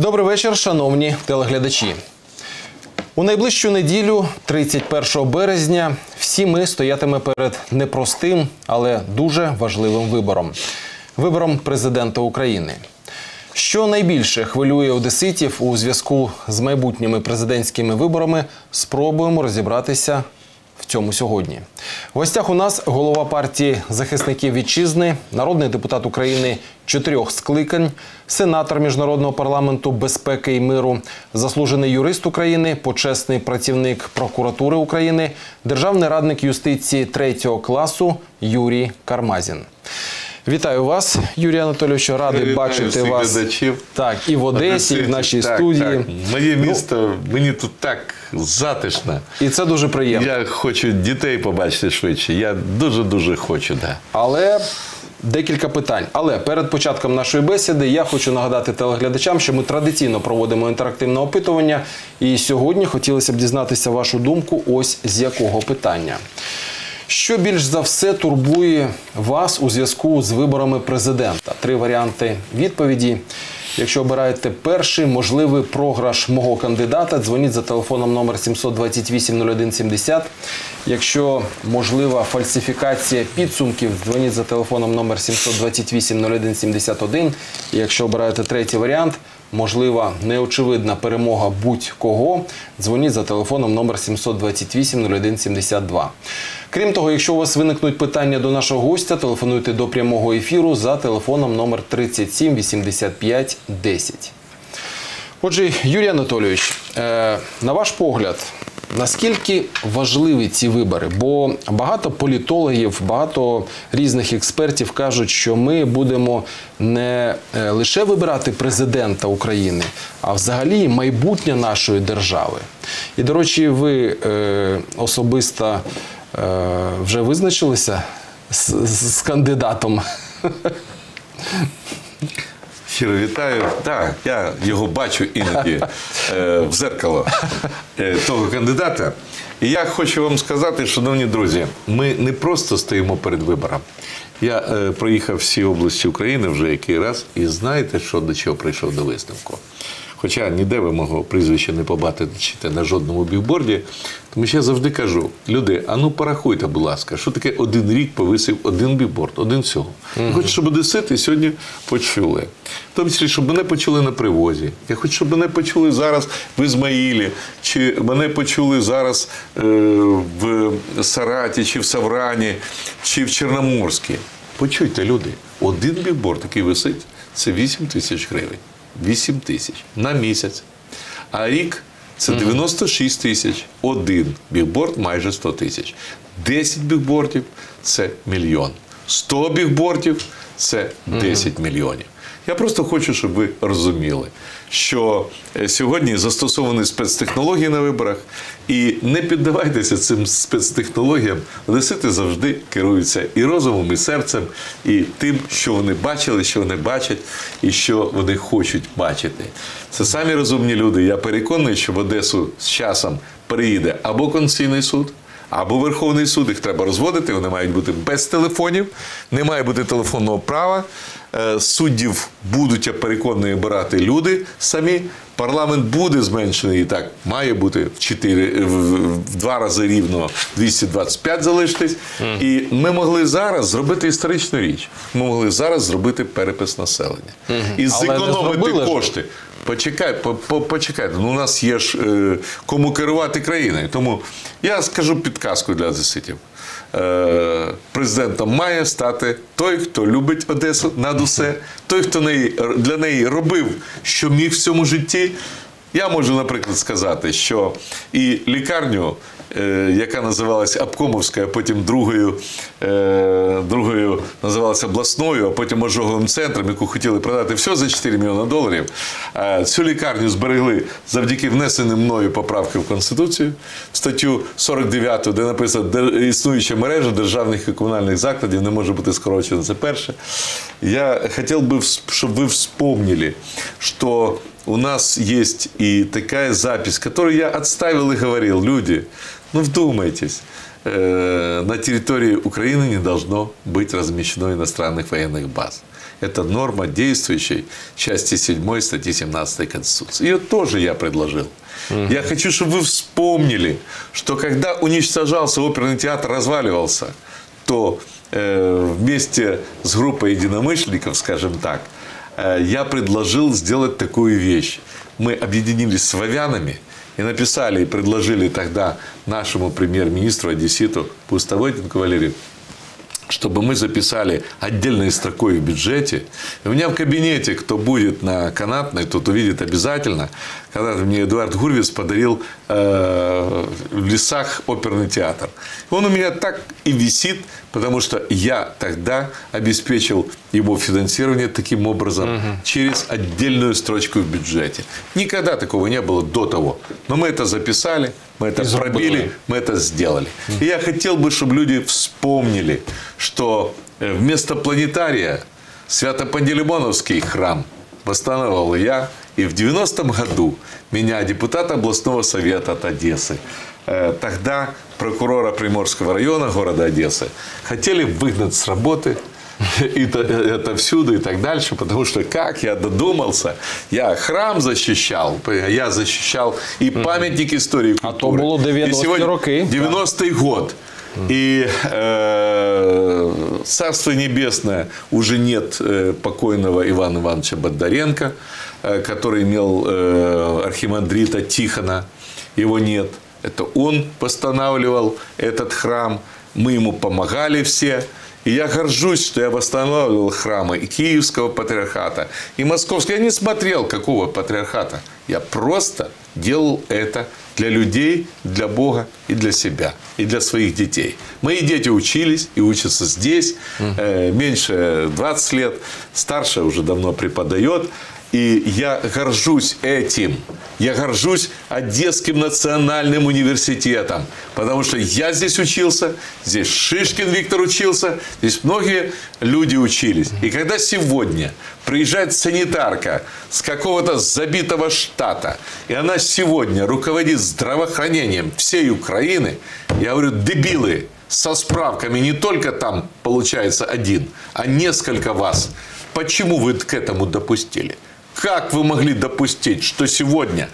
Добрий вечір, шановні телеглядачі. У найближчу неділю, 31 березня, всі ми стоятиме перед непростим, але дуже важливим вибором вибором президента України. Що найбільше хвилює одеситів у зв'язку з майбутніми президентськими виборами, спробуємо розібратися цьому сьогодні. В гостях у нас голова партії захисників вітчизни, народний депутат України чотирьох скликань, сенатор міжнародного парламенту безпеки і миру, заслужений юрист України, почесний працівник прокуратури України, державний радник юстиції третього класу Юрій Кармазін. Вітаю вас, Юрій Анатолійович. Радий Вітаю бачити вас глядачів. так і в Одесі, і в нашій Так, студії. Так. Моє Ну, місто, мені тут так затишно. І це дуже приємно. Я хочу дітей побачити швидше. Я дуже-дуже хочу, да. Але декілька питань. Але перед початком нашої бесіди я хочу нагадати телеглядачам, що ми традиційно проводимо інтерактивне опитування. І сьогодні хотілося б дізнатися вашу думку. Ось з якого питання. Що більш за все турбує вас у зв'язку з виборами президента? Три варіанти відповіді. Якщо обираєте перший можливий програш мого кандидата, дзвоніть за телефоном номер 728 0170. Якщо можлива фальсифікація підсумків, дзвоніть за телефоном номер 728 0171. І якщо обираєте третій варіант, можлива неочевидна перемога будь-кого, дзвоніть за телефоном номер 728 0172. Крім того, якщо у вас виникнуть питання до нашого гостя, телефонуйте до прямого ефіру за телефоном номер 37 85 10. Отже, Юрій Анатолійович, е, на ваш погляд, наскільки важливі ці вибори? Бо багато політологів, багато різних експертів кажуть, що ми будемо не е, лише вибирати президента України, а взагалі майбутнє нашої держави. І, до речі, ви е, особисто вже визначилися з, з- з кандидатом. Щиро вітаю. Так, я його бачу іноді е, в зеркало е, того кандидата. І я хочу вам сказати, шановні друзі, ми не просто стоїмо перед вибором. Я е, проїхав всі області України вже який раз, і знаєте, що до чого прийшов до висновку? Хоча ніде ви мого прізвища не побачите на жодному бівборді, тому що я завжди кажу: люди, а ну порахуйте, будь ласка, що таке один рік повисив один бівборд, один всього. Я хочу, щоб одесити сьогодні почули. В тому числі, щоб мене почули на привозі. Я хочу, щоб мене почули зараз в Ізмаїлі, чи мене почули зараз е, в Сараті, чи в Саврані, чи в Чорноморській. Почуйте, люди, один бівборд, який висить, це 8 тисяч гривень. 8 тисяч на місяць. А рік це 96 тисяч. Один бігборд майже 100 тисяч. 10 бігбордів це мільйон. 100 бігбордів це 10 мільйонів. Я просто хочу, щоб ви розуміли, що е, сьогодні застосовані спецтехнології на виборах, і не піддавайтеся цим спецтехнологіям. Одесити завжди керуються і розумом, і серцем, і тим, що вони бачили, що вони бачать, і що вони хочуть бачити. Це самі розумні люди. Я переконаний, що в Одесу з часом приїде або Конституційний суд. Або Верховний суд їх треба розводити, вони мають бути без телефонів, не має бути телефонного права. Е, Суддів будуть, я переконаний, обирати люди самі. Парламент буде зменшений і так має бути в 4, в, два рази рівно 225 залишитись. І ми могли зараз зробити історичну річ. Ми могли зараз зробити перепис населення і зекономити кошти. Почекай, по, по, почекайте. Ну, у нас є ж е, кому керувати країною. Тому я скажу підказку для одеситів. Е, президентом має стати той, хто любить Одесу над усе, той, хто для неї робив, що міг в цьому житті. Я можу, наприклад, сказати, що і лікарню, е, яка називалася Обкомовська, а потім другою, другою називалася обласною, а потім ожоговим центром, яку хотіли продати все за 4 мільйони доларів. Е, цю лікарню зберегли завдяки внесеним мною поправки в Конституцію, статтю 49, де написано, «Дер- існуюча мережа державних і комунальних закладів не може бути скорочена. Це перше. Я хотів би, щоб ви вспомнили, що у нас есть и такая запись, которую я отставил и говорил. Люди, ну вдумайтесь. Э, на территории Украины не должно быть размещено иностранных военных баз. Это норма действующей части 7 статьи 17 Конституции. Ее тоже я предложил. Я хочу, чтобы вы вспомнили, что когда уничтожался оперный театр, разваливался, то э, вместе с группой единомышленников, скажем так, э, я предложил сделать такую вещь. Мы объединились с славянами и написали и предложили тогда нашему премьер-министру Одесситу Пустовойтенко Валерию, чтобы мы записали отдельной строкой в бюджете. И у меня в кабинете, кто будет на канатной, тот увидит обязательно. Когда-то мне Эдуард Гурвиц подарил э, в лесах оперный театр. Он у меня так и висит, потому что я тогда обеспечил его финансирование таким образом через отдельную строчку в бюджете. Никогда такого не было до того. Но мы это записали, мы это И сделали. пробили, мы это сделали. И я хотел бы, чтобы люди вспомнили, что э, вместо планетария Свято-Пантелеймоновский храм восстанавливал я. И в 90-м году меня депутат областного совета от Одессы, э, тогда прокурора Приморского района города Одессы, хотели выгнать с работы и то- это всюду и так дальше, потому что как я додумался, я храм защищал, я защищал и памятник истории А культуры. то було 90-ті І сьогодні роки. 90-й год. И э, Царство Небесное уже нет э, покойного Ивана Ивановича Бондаренко, э, который имел э, архимандрита Тихона. Его нет. Это он восстанавливал этот храм. Мы ему помогали все. И я горжусь, что я восстанавливал храмы и Киевского патриархата, и Московского. Я не смотрел, какого патриархата. Я просто делал это для людей, для Бога и для себя, и для своих детей. Мои дети учились и учатся здесь, э, меньше 20 лет, старшая уже давно преподает. И я горжусь этим. Я горжусь Одесским национальным университетом. Потому что я здесь учился, здесь Шишкин Виктор учился, здесь многие люди учились. И когда сегодня приезжает санитарка с какого-то забитого штата, и она сегодня руководит здравоохранением всей Украины, я говорю, дебилы, со справками не только там получается один, а несколько вас. Почему вы к этому допустили? Как вы могли допустить, что сегодня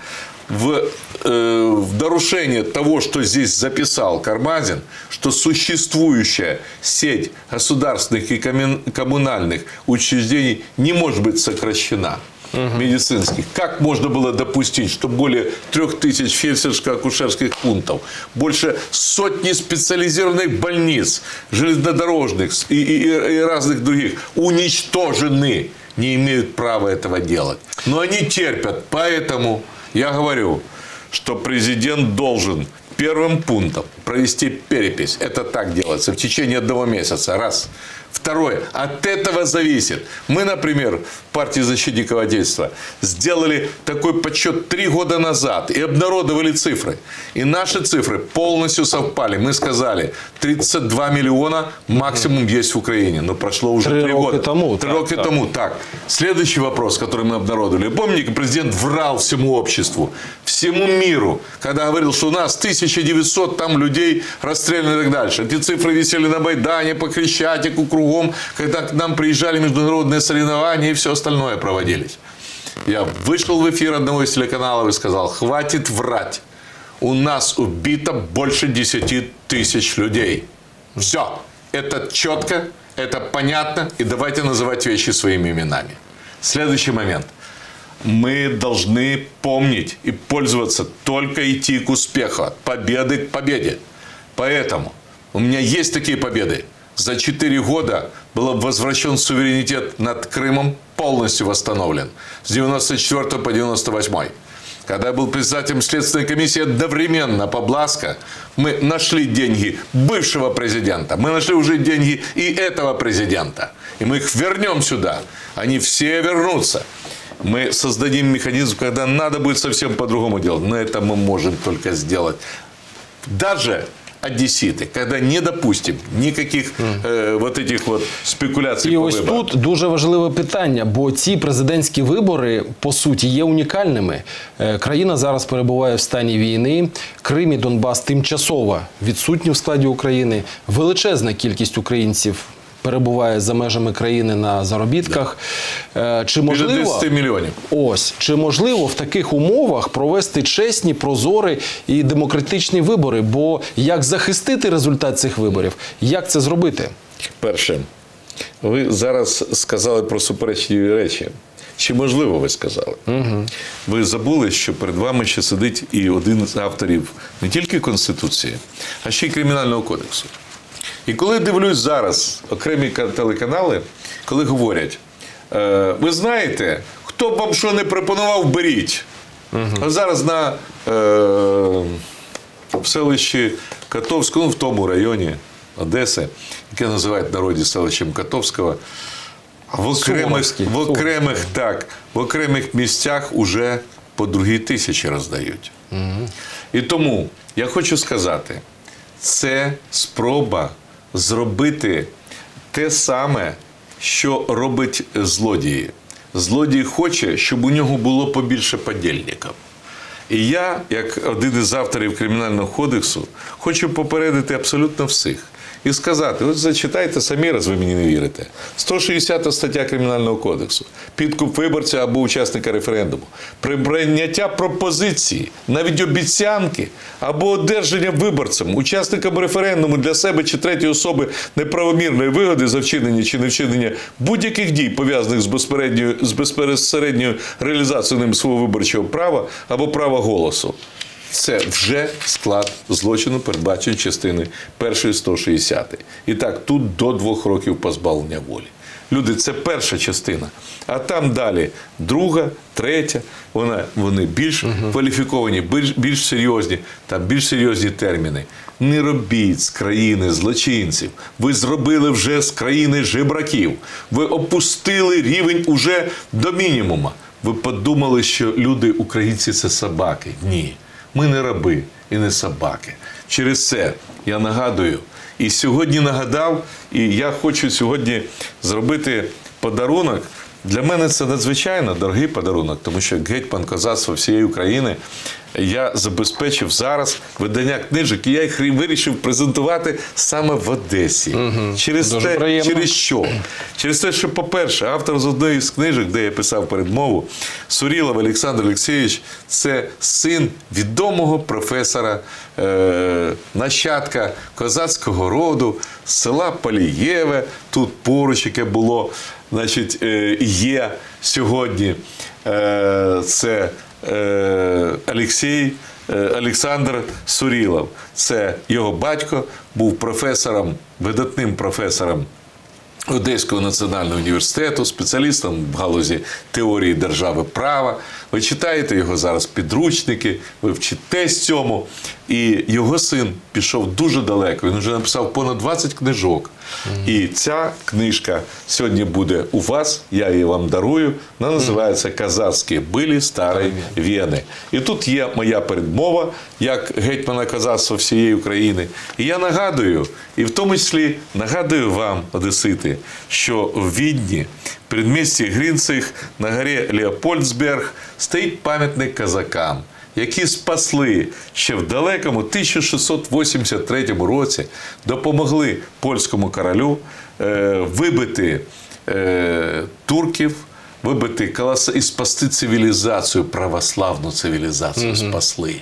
в, э, в нарушение того, что здесь записал Кармазин, что существующая сеть государственных и коммун- коммунальных учреждений не может быть сокращена? медицинских. Как можно было допустить, что более трех тысяч фельдшерско-акушерских пунктов, больше сотни специализированных больниц, железнодорожных и, и- и разных других уничтожены, не имеют права этого делать. Но они терпят. Поэтому я говорю, что президент должен первым пунктом провести перепись. Это так делается в течение одного месяца. Раз. Второе. От этого зависит. Мы, например, в партии защитников Отечества сделали такой подсчет три года назад и обнародовали цифры. И наши цифры полностью совпали. Мы сказали, 32 миллиона максимум есть в Украине. Но прошло уже Три три года. тому, Три так, так. тому. Так. Следующий вопрос, который мы обнародовали. Помните, президент врал всему обществу, всему миру, когда говорил, что у нас 1900 там людей расстреляно и так дальше. Эти цифры висели на Байдане, по Крещатику, кругом, когда к нам приезжали международные соревнования и все остальное проводились. Я вышел в эфир одного из телеканалов и сказал, хватит врать. У нас убито больше 10 тысяч людей. Все. Это четко, это понятно. И давайте называть вещи своими именами. Следующий момент. Мы должны помнить и пользоваться, только идти к успеху, от победы к победе. Поэтому у меня есть такие победы. За 4 года был возвращен суверенитет над Крымом, полностью восстановлен. С 94 по 98. Когда я был председателем Следственной комиссии одновременно по Бласко, мы нашли деньги бывшего президента. Мы нашли уже деньги и этого президента. И мы их вернем сюда. Они все вернутся. Мы создадим механизм, когда надо будет совсем по-другому делать. Но это мы можем только сделать. Даже одесситы, когда не допустим никаких э, вот этих вот спекуляций І по ось выборам. тут дуже важливе питання, бо ці президентські вибори по суті є унікальними. Е, Країна зараз перебуває в стані війни. Крим і Донбас тимчасово відсутні в складі України. Величезна кількість українців перебуває за межами країни на заробітках. Е, Чи можливо 10 мільйонів. Ось чи можливо в таких умовах провести чесні, прозорі і демократичні вибори? Бо як захистити результат цих виборів? Як це зробити? Перше, ви зараз сказали про суперечливі речі. Чи можливо ви сказали? Угу. Ви забули, що перед вами ще сидить і один з авторів не тільки Конституції, а ще й Кримінального кодексу. І коли дивлюсь зараз окремі телеканали, коли говорять, е, ви знаєте, хто б вам що не пропонував, беріть. А зараз на е, в селищі Котовському, ну, в тому районі Одеси, яке називають в народі селищем Котовського, в окремих, в окремих, так, в окремих місцях уже по другій тисячі роздають. І тому я хочу сказати, це спроба зробити те саме, що робить злодії. Злодій хоче, щоб у нього було побільше подільників. І я, як один із авторів Кримінального кодексу, хочу попередити абсолютно всіх і сказати: от зачитайте самі, раз ви мені не вірите. 160 стаття Кримінального кодексу, підкуп виборця або учасника референдуму, прийняття пропозиції, навіть обіцянки або одержання виборцем, учасникам референдуму для себе чи третьої особи неправомірної вигоди за вчинення чи не вчинення будь-яких дій, пов'язаних з безпередньою з безпосередньою реалізацією ним свого виборчого права або права голосу. Це вже склад злочину, передбачений частиною першої 160. І так, тут до двох років позбавлення волі. Люди, це перша частина. А там далі друга, третя. Вона, вони більш кваліфіковані, більш, більш серйозні, там більш серйозні терміни. Не робіть з країни злочинців. Ви зробили вже з країни жебраків. Ви опустили рівень уже до мінімума. Ви подумали, що люди, українці, це собаки. Ні. Ми не раби і не собаки. Через це я нагадую, і сьогодні нагадав, і я хочу сьогодні зробити подарунок. Для мене це надзвичайно дорогий подарунок, тому що гетьман козацтва всієї України я забезпечив зараз видання книжок, і я їх вирішив презентувати саме в Одесі. Через Дуже те, приємно. через що? Через те, що, по-перше, автор з одної з книжок, де я писав передмову, Сурілов Олександр Олексійович, це син відомого професора, е, нащадка козацького роду, села Палієве, тут поруч, яке було, значить, е, є сьогодні. Е, це Олексій. е, Олександр Сурілов. Це його батько, був професором, видатним професором Одеського національного університету, спеціалістом в галузі теорії держави права. Ви читаєте його зараз підручники, ви вчитесь цьому. І його син пішов дуже далеко. Він вже написав понад 20 книжок. І ця книжка сьогодні буде у вас. Я її вам дарую. Вона називається Казацькі билі старої Вєни. І тут є моя передмова як гетьмана казацтва всієї України. І я нагадую, і в тому числі нагадую вам, Одесити, що в Відні, в передмісті Грінцих, на горі Леопольдсберг, стоїть пам'ятник казакам. Які спасли ще в далекому 1683 році, допомогли польському королю е, вибити е, турків, вибити колоса і спасти цивілізацію, православну цивілізацію спасли.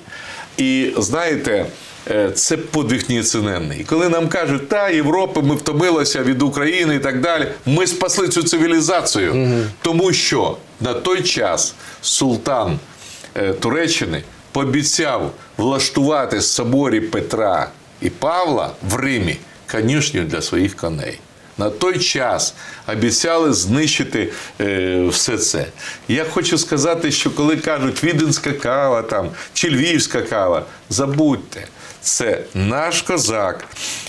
І знаєте, е, це подвиг неоціненний. І коли нам кажуть, та Європа, ми втомилися від України і так далі, ми спасли цю цивілізацію, тому що на той час султан Туреччини пообіцяв влаштувати соборі Петра і Павла в Римі конюшню для своїх коней. На той час обіцяли знищити е, все це. Я хочу сказати, що коли кажуть віденська кава там, чи львівська кава, забудьте, це наш козак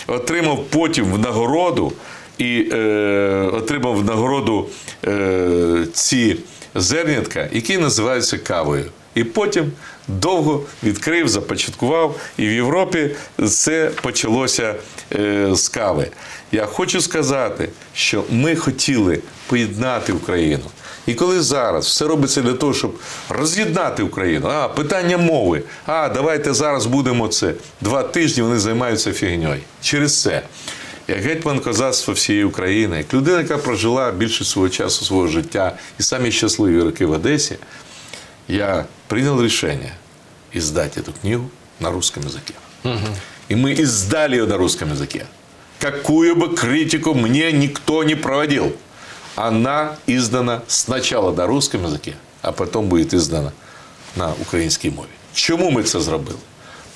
отримав потім в нагороду і е, отримав в нагороду е, ці зернятка, які називаються кавою. І потім довго відкрив, започаткував. І в Європі це почалося е, з кави. Я хочу сказати, що ми хотіли поєднати Україну. І коли зараз все робиться для того, щоб роз'єднати Україну, а питання мови, а давайте зараз будемо це. Два тижні вони займаються фігньою. Через це, як гетьман козацтва всієї України, як людина, яка прожила більше свого часу свого життя і самі щасливі роки в Одесі, я принял решение издать эту книгу на русском языке. И мы издали ее на русском языке. Какую бы критику мне никто не проводил. Она издана сначала на русском языке, а потом будет издана на українській мові. Чому ми це зробили?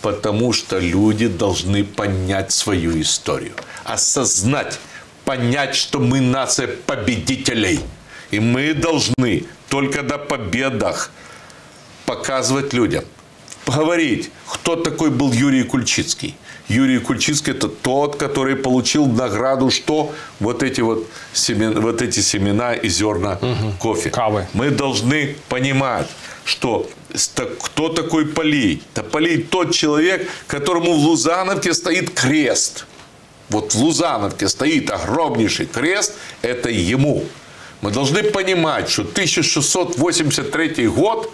Потому что люди должны понять свою историю, осознать, понять, что мы нация победителей. И мы должны только на победах показывать людям, говорить, кто такой был Юрий Кульчицкий. Юрий Кульчицкий – это тот, который получил награду, что вот эти вот семена, вот эти семена и зерна кофе. Кавы. Мы должны понимать, что кто такой Полей? Да Полей тот человек, которому в Лузановке стоит крест. Вот в Лузановке стоит огромнейший крест, это ему. Мы должны понимать, что 1683 год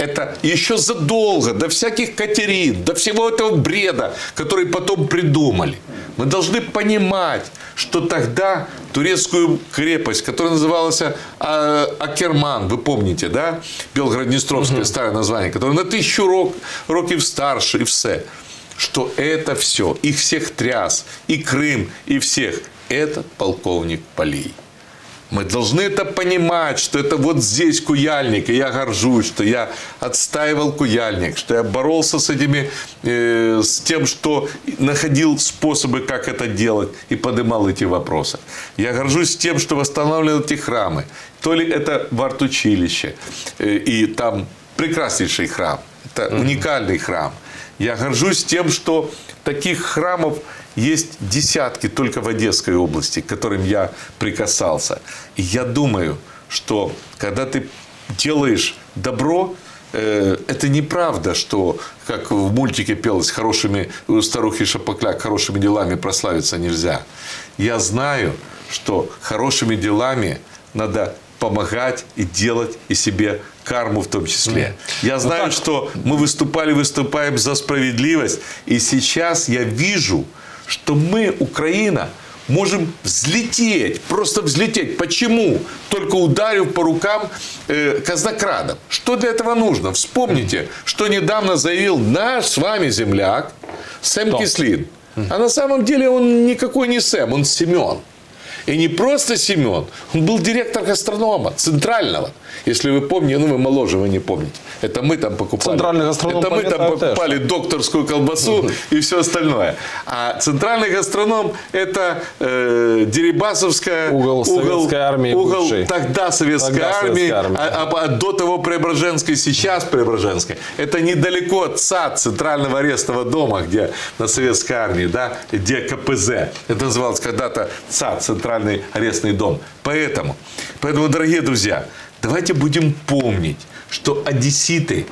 это еще задолго до всяких Катерин, до всего этого бреда, который потом придумали. Мы должны понимать, что тогда турецкую крепость, которая называлась а, Акерман, вы помните, да? Белгород-Днестровское старое название, которое на тысячу рок, років старше и все. Что это все, их всех тряс, и Крым, и всех, это полковник Полей. Мы должны это понимать, что это вот здесь Куяльник, и я горжусь, что я отстаивал Куяльник, что я боролся с этими, э, с тем, что находил способы, как это делать, и поднимал эти вопросы. Я горжусь тем, что восстанавливал эти храмы. То ли это в арт-училище, э, и там прекраснейший храм, это уникальный храм. Я горжусь тем, что таких храмов есть десятки только в Одесской области, к которым я прикасался. И я думаю, что когда ты делаешь добро, э, это неправда, что, как в мультике пелось, хорошими у старухи Шапокляк, хорошими делами прославиться нельзя. Я знаю, что хорошими делами надо помогать и делать и себе карму в том числе. Я знаю, что мы выступали, выступаем за справедливость. И сейчас я вижу, что мы, Украина, можем взлететь, просто взлететь. Почему? Только ударив по рукам э, казнокрадам. Что для этого нужно? Вспомните, что недавно заявил наш с вами земляк Сэм Кто? Кислин. А на самом деле он никакой не Сэм, он Семен. И не просто Семен, он был директор гастронома, центрального. Если вы помните, ну вы моложе, вы не помните. Это мы там покупали. Центральный гастроном, Это мы там пам'ятаю, теж. покупали докторскую колбасу и все остальное. А центральный гастроном это э, Дерибасовская Угол Советской армии угол бывший. тогда советской Тогда армии, Советской армии. а, а- а до того Преображенской, сейчас Преображенской. Это недалеко от САД, Центрального арестного дома, где на советской армии, да, где КПЗ. Это называлось когда-то ЦАД, Центральный арестный дом. Поэтому, поэтому, дорогие друзья, давайте будем помнить, что одесситы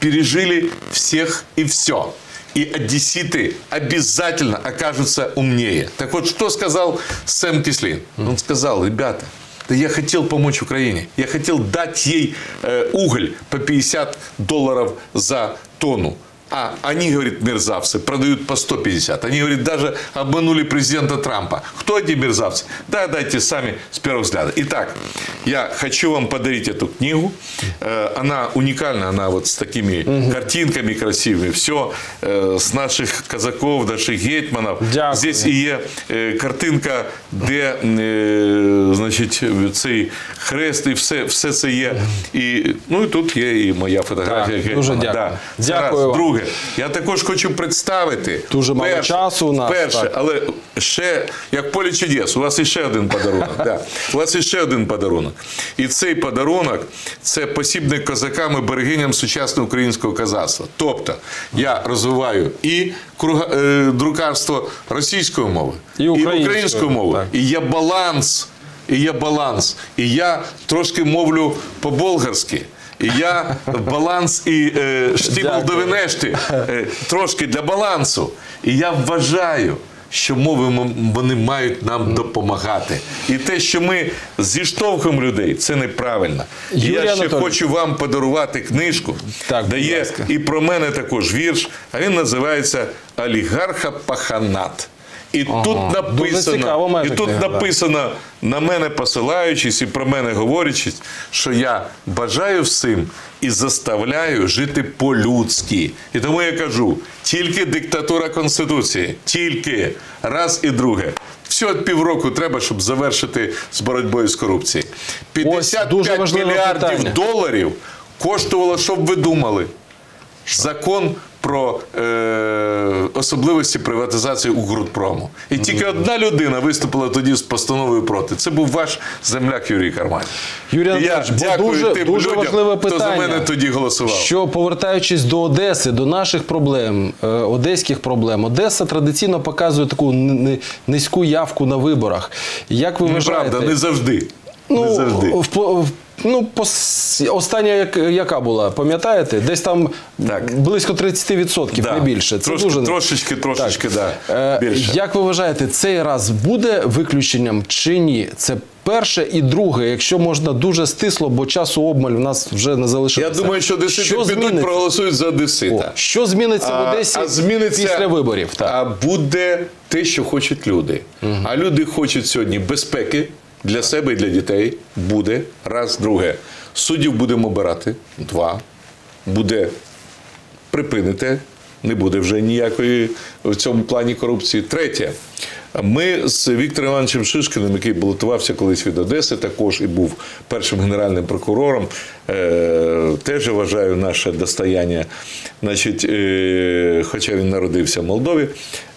пережили всех и все. И одесситы обязательно окажутся умнее. Так вот, что сказал Сэм Кислин? Он сказал, ребята, да я хотел помочь Украине. Я хотел дать ей э, уголь по 50 долларов за тонну. А они, говорит, мерзавцы, продают по 150. Они, говорит, даже обманули президента Трампа. Кто эти мерзавцы? Да, дайте сами с первого взгляда. Итак, я хочу вам подарить эту книгу. Э, Она уникальна, она вот с такими картинками красивыми. Все с наших казаков, наших гетьманов. Дякую. Здесь і є е, картинка, де е, значить, цей хрест, і все, все це є. І, ну і тут є і моя фотографія. Так, дуже гетьмана. дякую. Це Дякую раз. вам. Друге, Я також хочу представити. Дуже мало часу у нас, Перше, так. але ще, як поле чудес, у вас іще один подарунок. да. У вас іще один подарунок. І цей подарунок це посібник козакам і берегиням сучасного українського казацтва. Тобто я розвиваю і круга- е, друкарство російської мови, І української, української мови. так. І є баланс. І є баланс. І я трошки мовлю по-болгарськи. І я баланс і е, штібл до Венешти е, трошки для балансу. І я вважаю, що мови вони мають нам допомагати. І те, що ми зіштовхуємо людей, це неправильно. Юрій я ще Анатолійович. хочу вам подарувати книжку, Так, де є ласка. і про мене також вірш, а він називається Олігарха Паханат. І тут написано, цікаво, і тут книга, написано на мене посилаючись і про мене говорячись, що я бажаю всім і заставляю жити по-людськи. І тому я кажу: тільки диктатура Конституції, тільки раз і друге. Всього півроку треба, щоб завершити з боротьбою з корупцією. дуже 55 важливе мільярдів питання. доларів коштувало, щоб ви думали. Закон про е, особливості приватизації Укрпрому. І тільки одна людина виступила тоді з постановою проти. Це був ваш земляк Юрій Карман. Юрій я дякую дуже- тим дуже людям, важливе хто за мене тоді голосував. Що повертаючись до Одеси, до наших проблем, е, одеських проблем, Одеса традиційно показує таку низьку явку на виборах. Як ви вважаєте? Неправда, не завжди. Ну, не завжди. В, в, ну, пос- остання як, яка була, пам'ятаєте? Десь там Так. близько 30%, Да. не більше. Це Трошки- дуже... трошечки, трошечки, да, Е, більше. Як ви вважаєте, цей раз буде виключенням чи ні? Це перше і друге, якщо можна дуже стисло, бо часу обмаль в нас вже не залишилося. Я думаю, що одесити що підуть, зміниться? проголосують за О, що зміниться в Одесі а зміниться, після виборів? Так. А буде те, що хочуть люди. А люди хочуть сьогодні безпеки для себе і для дітей. Буде раз, друге. Суддів будемо обирати. Два. Буде припинити. Не буде вже ніякої в цьому плані корупції. Третє. Ми з Віктором Івановичем Шишкіним, який балотувався колись від Одеси, також і був першим генеральним прокурором, е, теж вважаю наше достояння. Значить, е, хоча він народився в Молдові,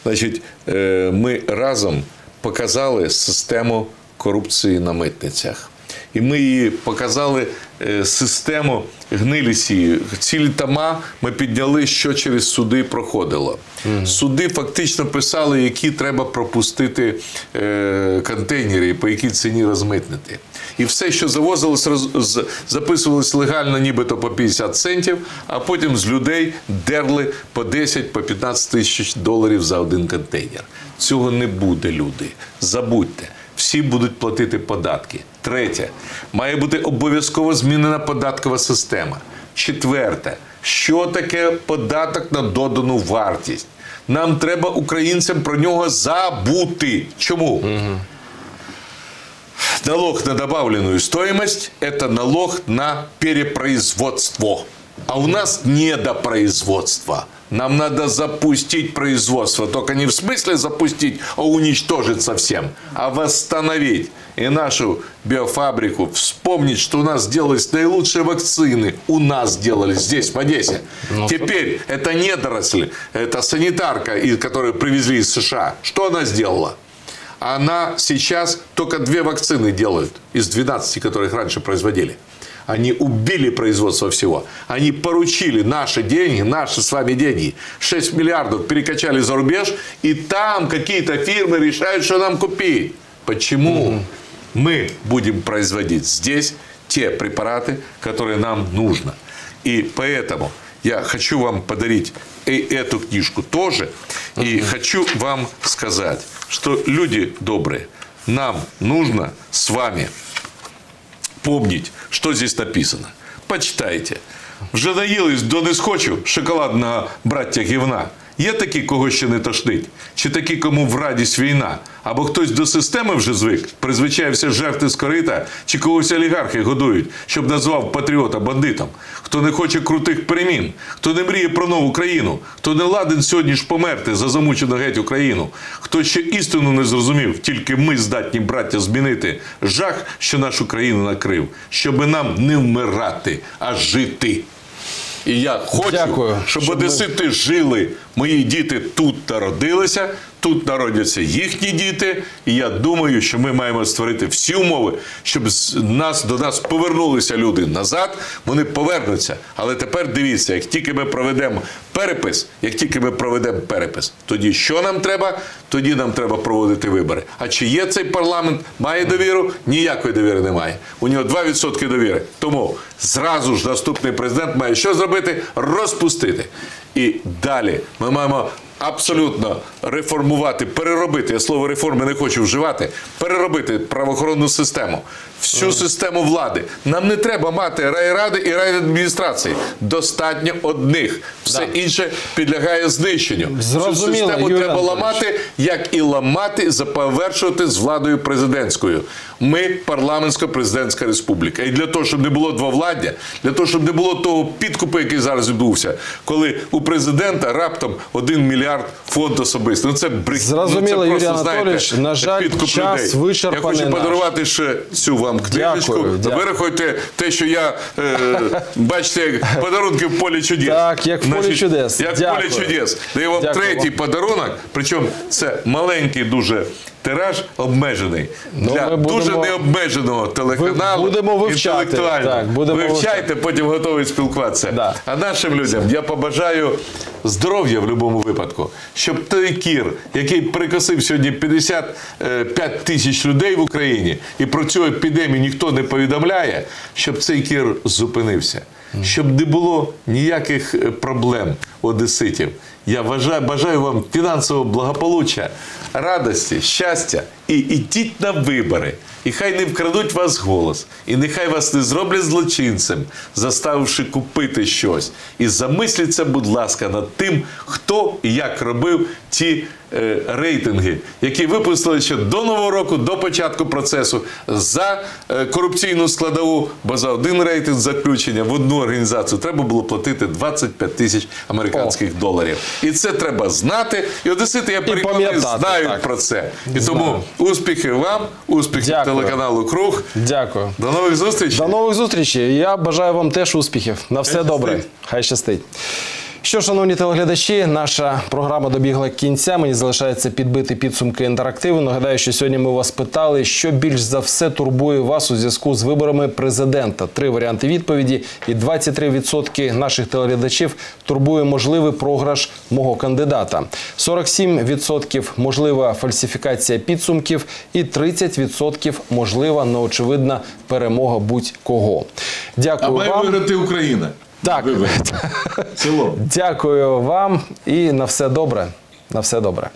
значить, е, ми разом показали систему корупції на митницях. І ми її показали е, систему гнилісії. Цілі тома ми підняли, що через суди проходило. Суди фактично писали, які треба пропустити е, контейнери, і по якій ціні розмитнити. І все, що завозилось, роз- записувалось легально, нібито по 50 центів, а потім з людей дерли по 10, по 15 тисяч доларів за один контейнер. Цього не буде, люди. Забудьте. Всі будуть платити податки. Третє, має бути обов'язково змінена податкова система. Четверте, що таке податок на додану вартість? Нам треба українцям про нього забути. Чому? Налог на добавленную стоимость – это налог на перепроизводство. А у нас недопроизводство. Нам надо запустить производство. Только не в смысле запустить, а уничтожить совсем, а восстановить. И нашу биофабрику вспомнить, что у нас делались наилучшие вакцины. У нас делались здесь, в Одессе. Теперь это недоросль, это санитарка, которую привезли из США. Что она сделала? Она сейчас только две вакцины делают из 12, которых раньше производили. Они убили производство всего. Они поручили наши деньги, наши с вами деньги. 6 миллиардов перекачали за рубеж, и там какие-то фирмы решают, что нам купить. Почему мы будем производить здесь те препараты, которые нам нужно? И поэтому я хочу вам подарить и эту книжку тоже. И хочу вам сказать, что люди добрые, нам нужно с вами помнить, что здесь написано. Почитайте. Вже наїлись до не схочу шоколадного браття гівна. Є такі, кого ще не тошнить? Чи такі, кому в радість війна? Або хтось до системи вже звик, призвичаєвся жерти з корита, чи когось олігархи годують, щоб назвав патріота бандитом? Хто не хоче крутих перемін, хто не мріє про нову країну, хто не ладен сьогодні ж померти за замучену геть Україну, хто ще істину не зрозумів, тільки ми здатні, браття, змінити жах, що нашу країну накрив, щоби нам не вмирати, а жити. І я хочу, Дякую. щоб Щоб ми- одесити жили, мої діти тут народилися, Тут народяться їхні діти, і я думаю, що ми маємо створити всі умови, щоб з нас до нас повернулися люди назад. Вони повернуться. Але тепер дивіться, як тільки ми проведемо перепис, як тільки ми проведемо перепис, тоді що нам треба? Тоді нам треба проводити вибори. А чи є цей парламент? Має довіру? Ніякої довіри немає. У нього 2% довіри. Тому зразу ж наступний президент має що зробити? Розпустити. І далі ми маємо абсолютно реформувати, переробити. Я слово реформи не хочу вживати. Переробити правоохоронну систему, всю систему влади. Нам не треба мати райради і райадміністрації. Достатньо одних. Все інше підлягає знищенню. Зрозуміло, Цю систему Юрій треба Анатолійович. ламати, як і ламати, завершувати з владою президентською. Ми парламентсько-президентська республіка. І для того, щоб не було двовладдя, для того, щоб не було того підкупу, який зараз відбувся, коли у президента раптом один мільярд фонд особистий. Ну це брехня. Зрозуміло, ну, Юрій це просто, Анатолійович, знаєте, на жаль, підкуп час людей. вичерпаний Я хочу наш. подарувати ще цю вам книжечку. Дякую, дякую. Вирахуйте те, що я е, бачите, як подарунки в полі чудес. Так, як в полі чудес. Як в полі чудес. Даю вам Дякую третій вам. подарунок, причому це маленький дуже тираж обмежений. Ну, для будемо- дуже необмеженого телеканалу. Будемо вивчати. інтелектуального. Так, будемо Вивчайте, потім готові спілкуватися. Да. А нашим людям я побажаю здоров'я в будь-якому випадку, щоб той кір, який прикосив сьогодні 55 тисяч людей в Україні, і про цю епідемію ніхто не повідомляє, щоб цей кір зупинився, щоб не було ніяких е, проблем одеситів. Я бажаю, бажаю вам фінансового благополуччя, радості, щастя і ідіть на вибори. І хай не вкрадуть вас голос, і нехай вас не зроблять злочинцем, заставивши купити щось. І замисліться, будь ласка, над тим, хто і як робив ті е, рейтинги, які випустили ще до нового року, до початку процесу за е, корупційну складову, бо за один рейтинг заключення в одну організацію треба було платити 25 тисяч американських доларів. І це треба знати. І одесити, я переконаний, знають так. про це. І тому успіхи вам, успіхи Дякую. телеканалу Круг. Дякую. До нових зустрічей. До нових зустрічей. Я бажаю вам теж успіхів. На все Хай добре. щастить. Хай щастить. Що, шановні телеглядачі, наша програма добігла кінця. Мені залишається підбити підсумки інтерактиву. Нагадаю, що сьогодні ми вас питали, що більш за все турбує вас у зв'язку з виборами президента. Три варіанти відповіді, і 23% наших телеглядачів турбує можливий програш мого кандидата. 47% можлива фальсифікація підсумків, і 30% можлива неочевидна перемога будь-кого. Дякую вам. виграти Україна. Так. Ціло. Дякую вам і на все добре. На все добре.